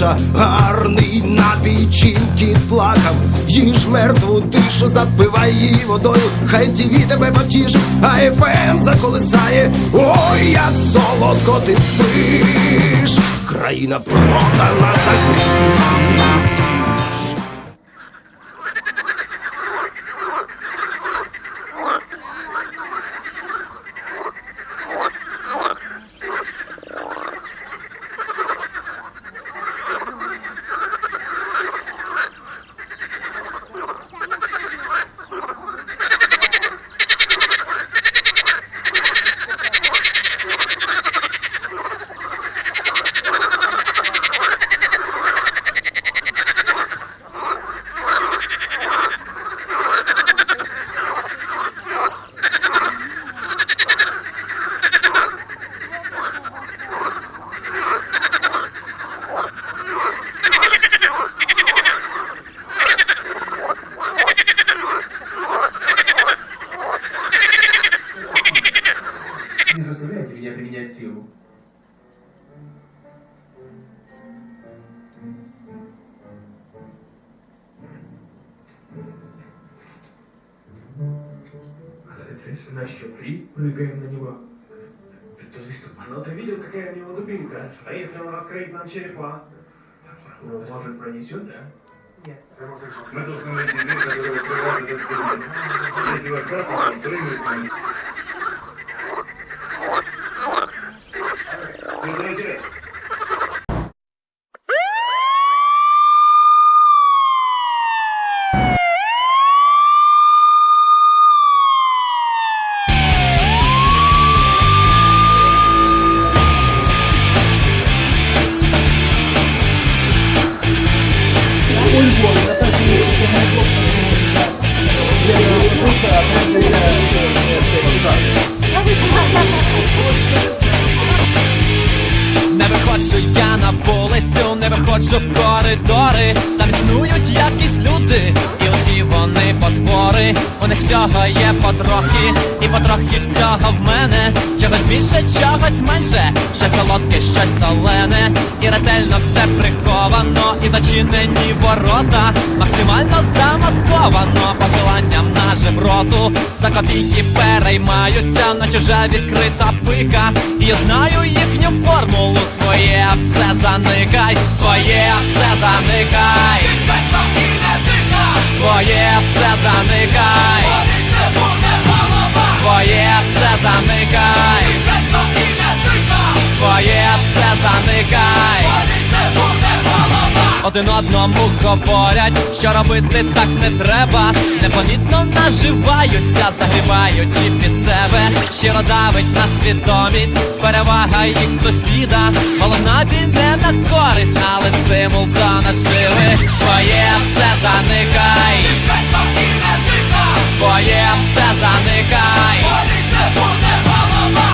наша, гарний напій чим плакав, їж мертву тишу, запивай її водою, хай тіві тебе потішить, а ефем заколисає. Ой, як солодко ти спиш, країна продана за силу. На щупри прыгаем на него. Это жестоко. Ну ты видел, какая у него дубинка? А если он раскроит нам черепа? Ну, может, пронесет, да? Мы должны найти дверь, которая открывает этот. Если вас то прыгай с ним. Смотрите, Не виходжу я на вулицю, не виходжу в коридори, там існують якісь люди, і усі вони потвори. У них всього є потрохи, і потрохи всього в мене. Чогось більше, чогось менше, щось солодке, щось солене, і ретельно все приховано, і зачинені ворота, максимально замасковано, посиланням на жеброту, за копійки переймаються, на чужа відкрита пика. І я знаю їхню формулу, своє. Все заникай, своє все заникай, своє все заникай, своє все заникай, Один одному говорять, що робити так не треба, непомітно наживаються, загрібаючи під себе, щиро давить на свідомість, перевага їх сусіда, головна не на користь, але стимул до наживи. Своє все заникай, своє все заникай,